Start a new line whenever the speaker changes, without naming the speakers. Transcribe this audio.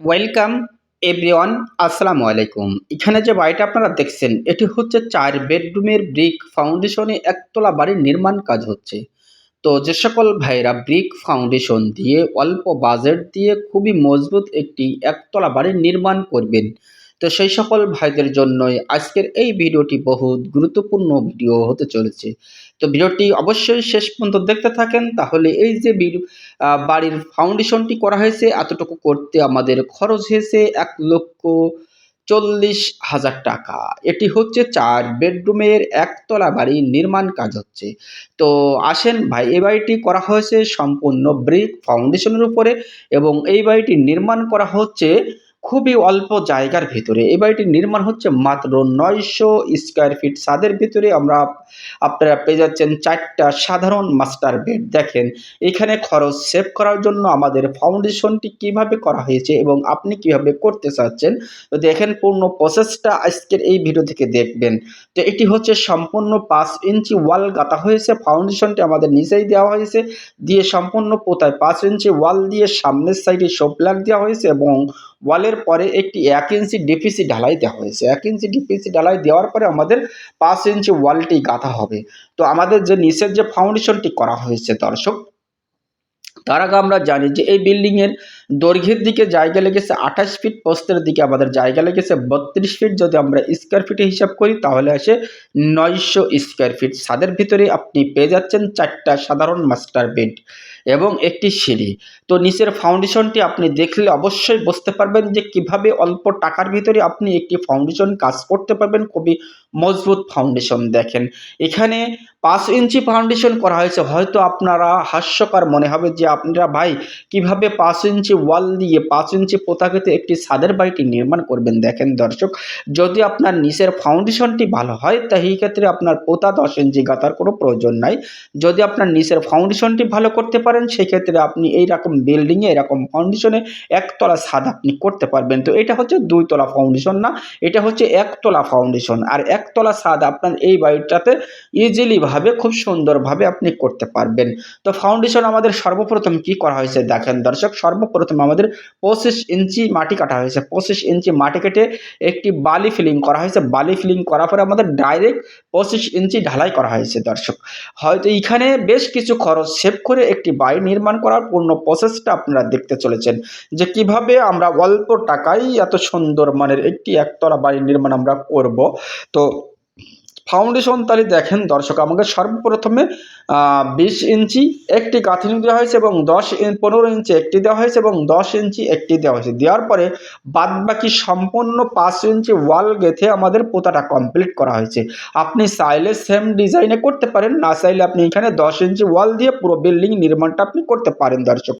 Welcome everyone আসসালামু আলাইকুম। এখানে যে বাড়িটা আপনারা দেখছেন, এটি হচ্ছে চার বেডরুমের ব্রিক ফাউন্ডেশনে একতলা বাড়ির নির্মাণ কাজ হচ্ছে। তো যে সকল ভাইরা ব্রিক ফাউন্ডেশন দিয়ে অল্প বাজেট দিয়ে খুবই মজবুত একটি একতলা বাড়ির নির্মাণ করবেন তো সেই সকল ভাইদের জন্যই আজকের এই ভিডিওটি বহুত গুরুত্বপূর্ণ ভিডিও হতে চলেছে। তো ভিডিওটি অবশ্যই শেষ পর্যন্ত দেখতে থাকেন, তাহলে এই যে বাড়ির ফাউন্ডেশনটি করা হয়েছে, এতটুকু করতে আমাদের খরচ হয়েছে এক লক্ষ চল্লিশ হাজার টাকা। এটি হচ্ছে চার বেডরুমের একতলা বাড়ির নির্মাণ কাজ হচ্ছে। তো আসেন ভাই, এই বাড়িটি করা হয়েছে সম্পূর্ণ ব্রিক ফাউন্ডেশনের উপরে এবং এই বাড়িটি নির্মাণ করা হচ্ছে খুবই অল্প জায়গার ভিতরে। এই বাড়িটির নির্মাণ হচ্ছে মাত্র নয়শো স্কোয়ার ফিট। ছাদের ভিতরে আমরা আপনারা পেয়ে যাচ্ছেন চারটা সাধারণ মাস্টার বেড। দেখেন, এখানে খরচ সেভ করার জন্য আমাদের ফাউন্ডেশনটি কীভাবে করা হয়েছে এবং আপনি কীভাবে করতে চাচ্ছেন, তো দেখেন পূর্ণ প্রসেসটা আজকের এই ভিডিও থেকে দেখবেন। তো এটি হচ্ছে সম্পূর্ণ পাঁচ ইঞ্চি ওয়াল গাঁথা হয়েছে। ফাউন্ডেশনটি আমাদের নিচেই দেওয়া হয়েছে। দিয়ে সম্পূর্ণ পোতায় পাঁচ ইঞ্চি ওয়াল দিয়ে সামনের সাইডে সোপলার দেওয়া হয়েছে এবং ওয়ালের পরে একটি এক ইঞ্চি ডিপিসি ঢালাই দেওয়া হয়েছে। এক ইঞ্চি ডিপিসি ঢালাই দেওয়ার পরে আমাদের পাঁচ ইঞ্চি ওয়ালটি গাঁথা হবে। তো আমাদের যে নিচের যে ফাউন্ডেশনটি করা হয়েছে দর্শক তার আগে আমরা জানি যে এই বিল্ডিংয়ের দৈর্ঘ্যের দিকে জায়গা লেগেছে আঠাশ ফিট পোস্তের দিকে আমাদের জায়গা লেগেছে বত্রিশ ফিট। যদি আমরা স্কোয়ার ফিটে হিসাব করি, তাহলে আসে নয়শো স্কোয়ার ফিট ছাদের ভিতরে আপনি পেয়ে যাচ্ছেন চারটা সাধারণ মাস্টার বেড এবং একটি সিঁড়ি। তো নিচের ফাউন্ডেশনটি আপনি দেখলে অবশ্যই বুঝতে পারবেন যে কীভাবে অল্প টাকার ভিতরে আপনি একটি ফাউন্ডেশন কাজ করতে পারবেন। খুবই মজবুত ফাউন্ডেশন দেখেন। এখানে পাঁচ ইঞ্চি ফাউন্ডেশন করা হয়েছে। হয়তো আপনারা হাস্যকর মনে হবে যে আপনারা ভাই কীভাবে পাঁচ ইঞ্চি ওয়াল দিয়ে পাঁচ ইঞ্চি পোতাকেতে একটি ছাদের বাড়িটি নির্মাণ করবেন। দেখেন দর্শক, যদি আপনার নিচের ফাউন্ডেশনটি ভালো হয়, তা এই ক্ষেত্রে আপনার পোতা দশ ইঞ্চি গাঁথার কোনো প্রয়োজন নাই। যদি আপনার নিচের ফাউন্ডেশনটি ভালো করতে পারেন সেক্ষেত্রে আপনি এই রকম বিল্ডিংয়ে এরকম ফাউন্ডেশনে একতলা ছাদ আপনি করতে পারবেন। তো এটা হচ্ছে দুইতলা ফাউন্ডেশন না, এটা হচ্ছে একতলা ফাউন্ডেশন আর একতলা ছাদ আপনার এই বাড়িটাতে ইজিলিভাবে খুব সুন্দরভাবে আপনি করতে পারবেন। তো ফাউন্ডেশন আমাদের সর্বপ্রথম কি করা হয়েছে দেখেন দর্শক, সর্বপ্রথম আমাদের পঁচিশ ইঞ্চি মাটি কাটা হয়েছে। পঁচিশ ইঞ্চি মাটি কেটে একটি বালি ফিলিং করা হয়েছে। বালি ফিলিং করার পরে আমাদের ডাইরেক্ট পঁচিশ ইঞ্চি ঢালাই করা হয়েছে দর্শক। হয়তো এইখানে বেশ কিছু খরচ সেভ করে একটি বাড়ি নির্মাণ করার পূর্ণ প্রসেসটা আপনারা দেখতে চলেছেন। যে কীভাবে আমরা অল্প টাকায় এত সুন্দর মানের একটি একতলা বাড়ি নির্মাণ আমরা করব। তো ফাউন্ডেশন তাহলে দেখেন, দর্শক, আমাকে সর্বপ্রথমে বিশ ইঞ্চি একটি গাঁথনি দেওয়া হয়েছে এবং দশ পনেরো ইঞ্চি একটি দেওয়া হয়েছে এবং দশ ইঞ্চি একটি দেওয়া হয়েছে। দেওয়ার পরে বাদ বাকি সম্পূর্ণ পাঁচ ইঞ্চি ওয়াল গেথে আমাদের পোতাটা কমপ্লিট করা হয়েছে। আপনি চাইলে সেম ডিজাইনে করতে পারেন, না চাইলে আপনি এখানে দশ ইঞ্চি ওয়াল দিয়ে পুরো বিল্ডিং নির্মাণটা আপনি করতে পারেন, দর্শক।